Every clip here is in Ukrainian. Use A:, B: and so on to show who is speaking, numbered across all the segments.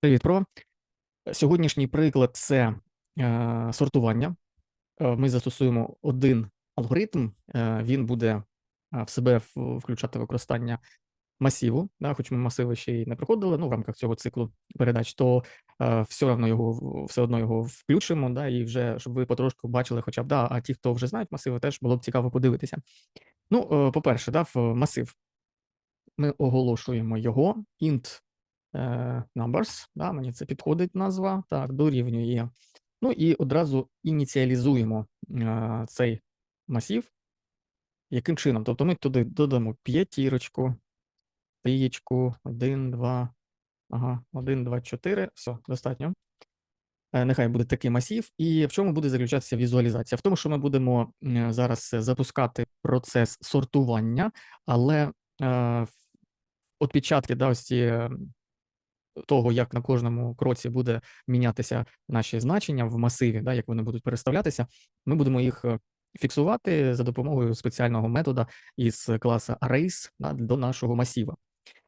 A: Привіт, Про. Сьогоднішній приклад це е, сортування. Е, Ми застосуємо один алгоритм, е, він буде е, в себе включати використання масиву. Да, хоч ми масиви ще й не проходили ну, в рамках цього циклу передач, то е, все одно його все одно його включимо, да, і вже щоб ви потрошку бачили, хоча б да, а ті, хто вже знають масиви, теж було б цікаво подивитися. Ну, е, по-перше, да, в масив ми оголошуємо його int numbers, да, мені це підходить назва, так, дорівнює. Ну і одразу ініціалізуємо е, цей масів. Яким чином? Тобто ми туди додамо п'ятірочку, трієчку, 1, 2, ага, 1, 2, 4, все, достатньо. Е, Нехай буде такий масів. І в чому буде заключатися візуалізація? В тому, що ми будемо зараз запускати процес сортування, але е, в- от печатки, да, ось ці е, того, як на кожному кроці буде мінятися наші значення в масиві, да, як вони будуть переставлятися, ми будемо їх е, фіксувати за допомогою спеціального метода із класу arrays да, до нашого масива.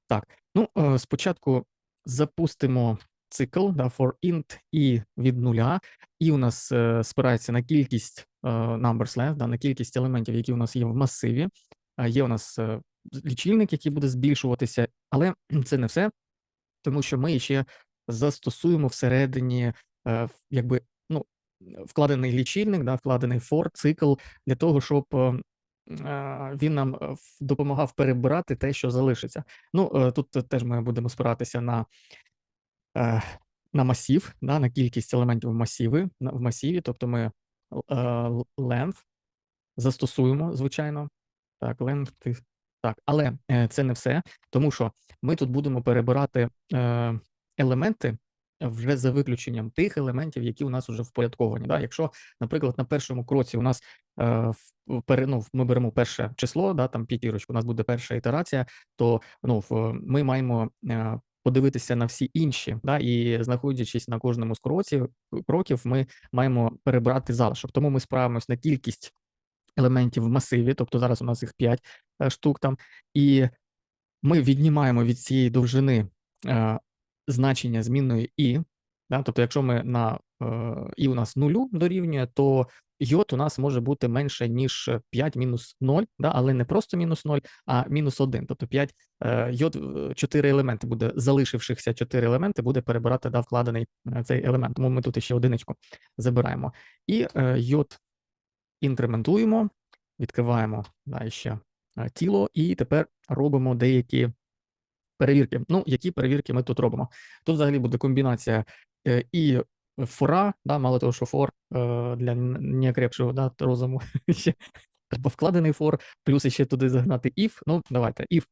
A: Так, ну е, спочатку запустимо цикл да, for int і від нуля, і у нас е, спирається на кількість numbers length, да, на кількість елементів, які у нас є в масиві. Є у нас лічильник, який буде збільшуватися, але це не все тому що ми ще застосуємо всередині, е, якби ну, вкладений лічильник, да, вкладений for цикл для того, щоб е, е, він нам е, допомагав перебирати те, що залишиться. Ну тут теж ми будемо спиратися на, на масів, да, на кількість елементів масиви, на- в масиві, тобто ми length застосуємо, звичайно. Так, length, так, але це не все, тому що ми тут будемо перебирати е, елементи вже за виключенням тих елементів, які у нас вже впорядковані. Да? Якщо, наприклад, на першому кроці у нас е, пере- ну, ми беремо перше число, да, там п'ятірочку, у нас буде перша ітерація, то ну, ми маємо е, подивитися на всі інші, да, і знаходячись на кожному з кроків, кроків, ми маємо перебирати залишок. Тому ми справимось на кількість елементів в масиві, тобто зараз у нас їх 5 штук там, і ми віднімаємо від цієї довжини е, значення змінної і. Да? Тобто, якщо ми на е, і у нас нулю дорівнює, то йод у нас може бути менше, ніж 5 мінус 0, да? але не просто мінус 0, а мінус 1. Тобто 5 е, йод 4 елементи буде, залишившихся 4 елементи, буде перебирати да, вкладений е, цей елемент. Тому ми тут ще одиничку забираємо. І е, йод інкрементуємо, відкриваємо да, ще е, тіло, і тепер робимо деякі перевірки. Ну, які перевірки ми тут робимо? Тут взагалі буде комбінація е, і фора, да, мало того, що фор е, для неокрепшого да, розуму, ще вкладений фор, плюс ще туди загнати if. Ну, давайте, if.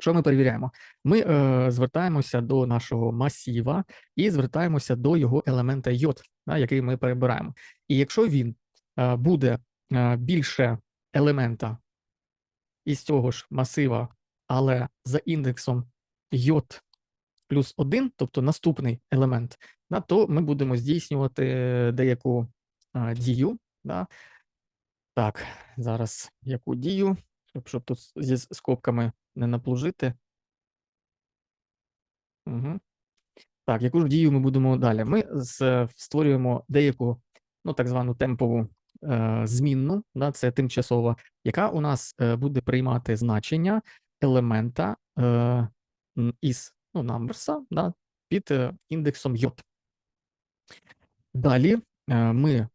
A: Що ми перевіряємо? Ми е, звертаємося до нашого масіва і звертаємося до його елемента йод, да, який ми перебираємо. І якщо він е, буде е, більше елемента із цього ж масива, але за індексом йод плюс 1, тобто наступний елемент, да, то ми будемо здійснювати деяку е, дію. Да. Так, зараз яку дію, щоб, щоб тут зі скобками не наплужити. Угу. Так, яку ж дію ми будемо далі? Ми з- створюємо деяку, ну так звану темпову е, змінну, да, це тимчасова, яка у нас е, буде приймати значення елемента е, із ну, numberса, да, під е, індексом йод. Далі е, ми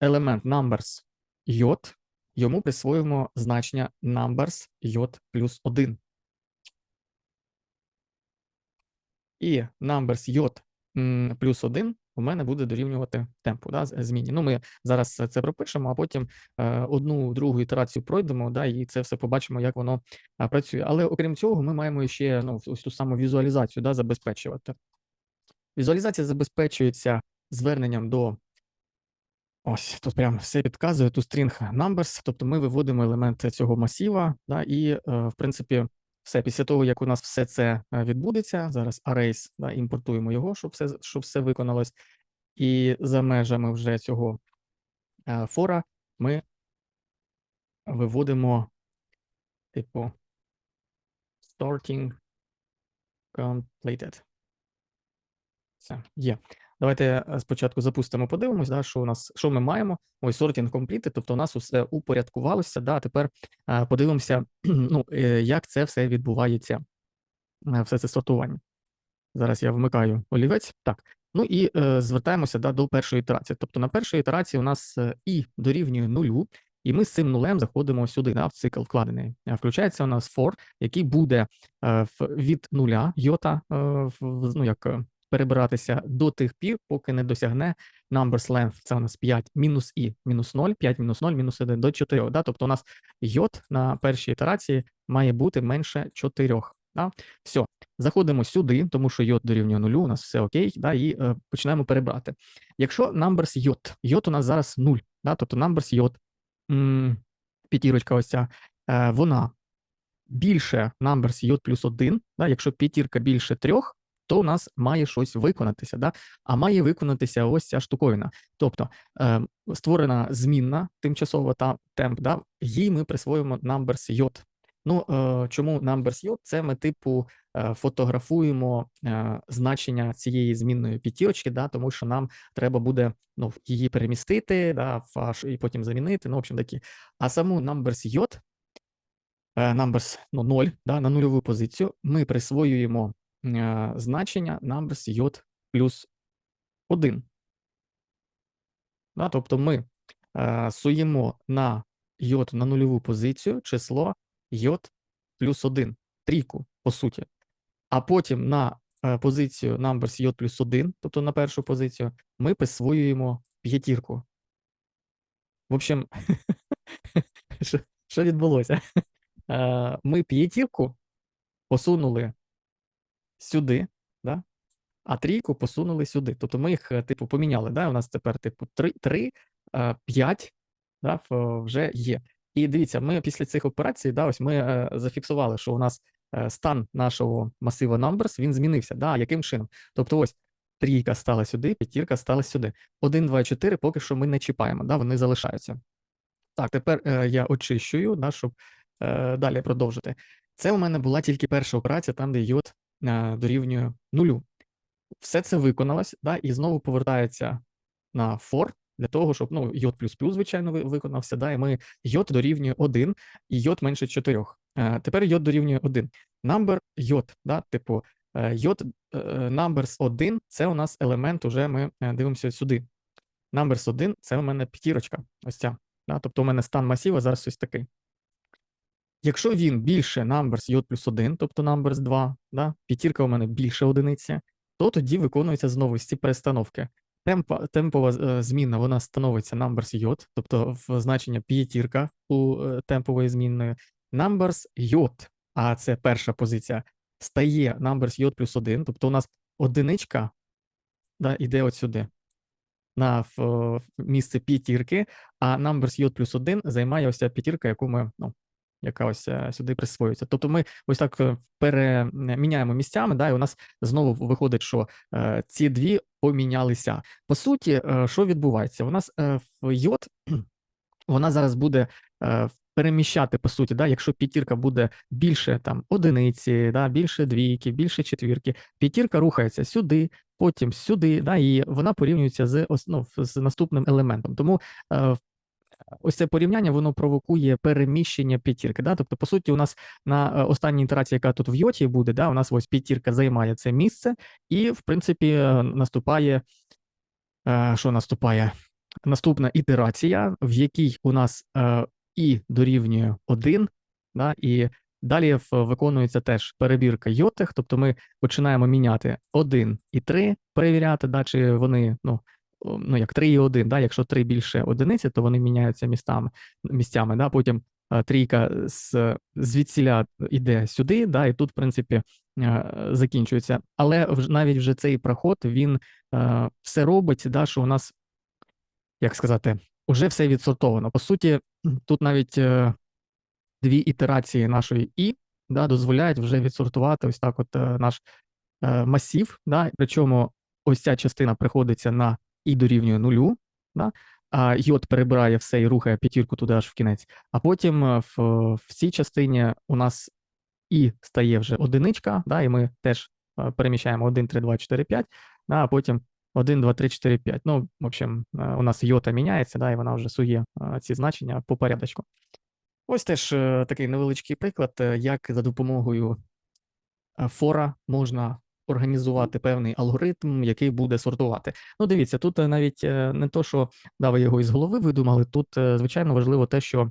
A: елемент numbers йод, йому присвоїмо значення numbers йод плюс 1. І numbers м, плюс 1 у мене буде дорівнювати темпу, да, зміні. Ну, ми зараз це пропишемо, а потім е, одну другу ітерацію пройдемо, да, і це все побачимо, як воно е, працює. Але окрім цього, ми маємо ще ну, ось ту саму візуалізацію да, забезпечувати. Візуалізація забезпечується зверненням до Ось тут прям все підказує to string numbers, тобто ми виводимо елемент цього масіва, да, і, е, в принципі, все після того, як у нас все це е, відбудеться, зараз arrays, да, імпортуємо його, щоб все, щоб все виконалось. І за межами вже цього е, фора ми виводимо, типу, starting completed. Все, є. Давайте е, спочатку запустимо, подивимось, да, що у нас, що ми маємо. Ось sorting completed, тобто у нас усе упорядкувалося. Да, тепер е, подивимося, ну, е, як це все відбувається, все це сортування. Зараз я вмикаю олівець. Так. Ну і е, звертаємося да, до першої ітерації. Тобто на першій ітерації у нас і дорівнює нулю, і ми з цим нулем заходимо сюди, да, в цикл вкладений. Включається у нас for, який буде е, від нуля йота, е, ну, як перебиратися до тих пір, поки не досягне numbers length, це у нас 5 мінус і мінус 0, 5 мінус 0, мінус 1 до 4. Да? Тобто у нас йод на першій ітерації має бути менше 4. Да? Все, заходимо сюди, тому що йод дорівнює нулю, у нас все окей, да, і е, починаємо перебрати. Якщо numbers йод, йод у нас зараз 0, да, тобто numbers йод, п'ятірочка ось ця, е, вона більше numbers йод плюс 1, да, якщо п'ятірка більше трьох, то у нас має щось виконатися, да? а має виконатися ось ця штуковина. Тобто е, створена змінна тимчасова та темп, да? їй ми присвоїмо numbers йод. Ну, е, чому numbers йод? Це ми, типу, е, фотографуємо е, значення цієї змінної п'ятірочки, да? тому що нам треба буде ну, її перемістити, да, аж, і потім замінити. Ну, в общем такі. А саму numbers йод, е, numbers ну, 0, да, на нульову позицію, ми присвоюємо значення numbers йод плюс 1. Да, тобто ми е, суємо на йод на нульову позицію число йод плюс 1, трійку, по суті. А потім на е, позицію numbers йод плюс 1, тобто на першу позицію, ми присвоюємо п'ятірку. В общем, що, що відбулося? Е, ми п'ятірку посунули сюди, да? а трійку посунули сюди. Тобто ми їх, е, типу, поміняли. Да? У нас тепер, типу, 3, 3 5 да, вже є. І дивіться, ми після цих операцій, да, ось ми е, зафіксували, що у нас е, стан нашого масива numbers, він змінився. Да? Яким чином? Тобто ось трійка стала сюди, п'ятірка стала сюди. 1, 2, 4 поки що ми не чіпаємо, да? вони залишаються. Так, тепер е, я очищую, да, щоб е, далі продовжити. Це у мене була тільки перша операція, там, де йод е, дорівнює нулю. Все це виконалось, да, і знову повертається на for для того, щоб ну, йод плюс плюс, звичайно, виконався. Да, і ми йод дорівнює 1 і йод менше 4. Е, тепер йод дорівнює 1. Number йод, да, типу е, йод е, numbers 1 це у нас елемент, уже ми е, дивимося сюди. Numbers 1 це у мене п'ятірочка, ось ця. Да, тобто у мене стан масіва зараз ось такий. Якщо він більше numbers йод плюс 1, тобто numbers 2, да, п'ятірка у мене більше одиниці, то тоді виконуються знову ці перестановки. Темпа, темпова е, зміна вона становиться numbers йод, тобто в значення п'ятірка у е, темпової змінної. Numbers йод, а це перша позиція, стає numbers йод плюс 1, тобто у нас одиничка да, іде от сюди на в, місце п'ятірки, а numbers йод плюс 1 займає ось ця п'ятірка, яку ми, ну, яка ось е, сюди присвоюється. Тобто ми ось так е, переміняємо місцями, да, і у нас знову виходить, що е, ці дві помінялися. По суті, що відбувається? У нас в йод вона зараз буде переміщати, по суті, да, якщо п'ятірка буде більше там одиниці, да, більше двійки, більше четвірки, п'ятірка рухається сюди, потім сюди, да, і вона порівнюється з, ос- ну, з наступним елементом. Тому е, ось це порівняння воно провокує переміщення п'ятірки. Да? Тобто, по суті, у нас на е, останній ітерації, яка тут в йоті буде, да, у нас ось п'ятірка займає це місце, і, в принципі, е, наступає. е, Що наступає? Наступна ітерація, в якій у нас і дорівнює 1, да, і далі виконується теж перебірка йотих, тобто ми починаємо міняти 1 і 3, перевіряти, да, чи вони, ну, ну як 3 і 1, да, якщо 3 більше одиниці, то вони міняються містами, місцями, да, потім е, трійка з, звідсіля йде сюди, да, і тут, в принципі, е, закінчується. Але навіть вже цей проход, він е, все робить, да, що у нас як сказати, уже все відсортовано. По суті, тут навіть дві ітерації нашої і да, дозволяють вже відсортувати ось так, от наш масів. Да, причому ось ця частина приходиться на і дорівнює нулю, да, а йод перебирає все і рухає п'ятірку туди аж в кінець. А потім е, в, в цій частині у нас і стає вже одиничка, да, і ми теж е, переміщаємо 1, 3, 2, 4, 5, да, а потім 1, 2, 3, 4, 5. Ну, в общем, е, у нас йота міняється, да, і вона вже сує ці значення по порядочку. Ось теж такий невеличкий приклад, як за допомогою фора можна організувати певний алгоритм, який буде сортувати. Ну, дивіться, тут е, навіть е, не то, що да, ви його із голови видумали, тут е, звичайно важливо те, що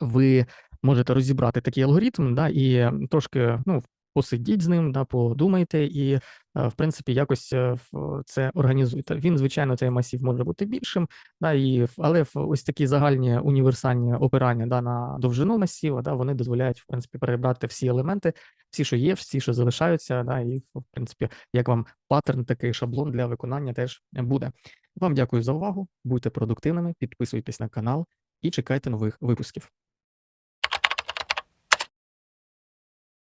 A: ви можете розібрати такий алгоритм, да, і трошки ну, посидіть з ним, да, подумайте, і, е, в принципі, якось е, це організуйте. Він, звичайно, цей масів може бути більшим, да, і, але ось такі загальні універсальні опирання да, на довжину масива, да, вони дозволяють, в принципі, перебрати всі елементи, всі, що є, всі, що залишаються, да, і, в принципі, як вам паттерн, такий шаблон для виконання теж буде. Вам дякую за увагу, будьте продуктивними, підписуйтесь на канал і чекайте нових випусків.